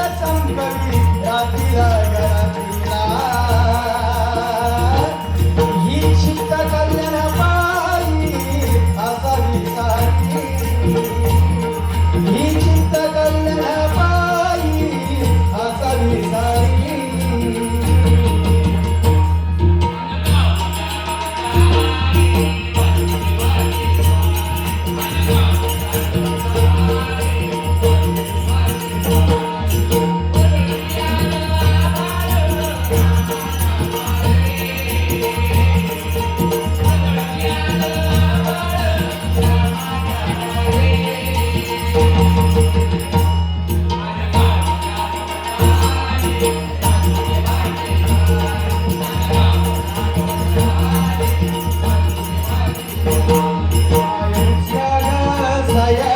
सरिया चांद चमकवी Yeah.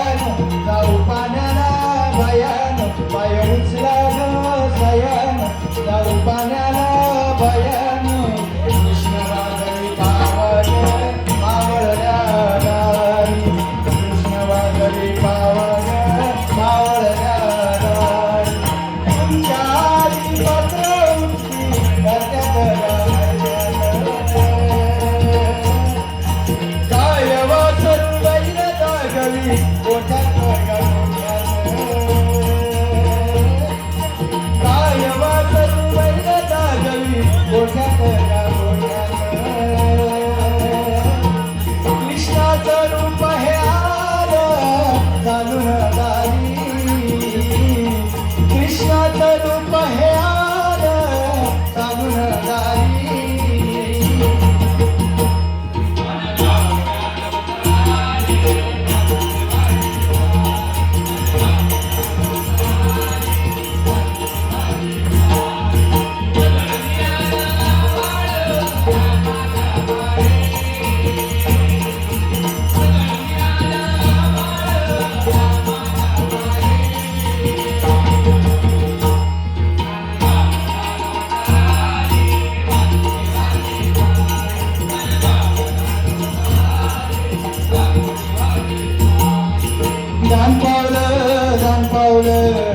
दान पावलं दान पावलं.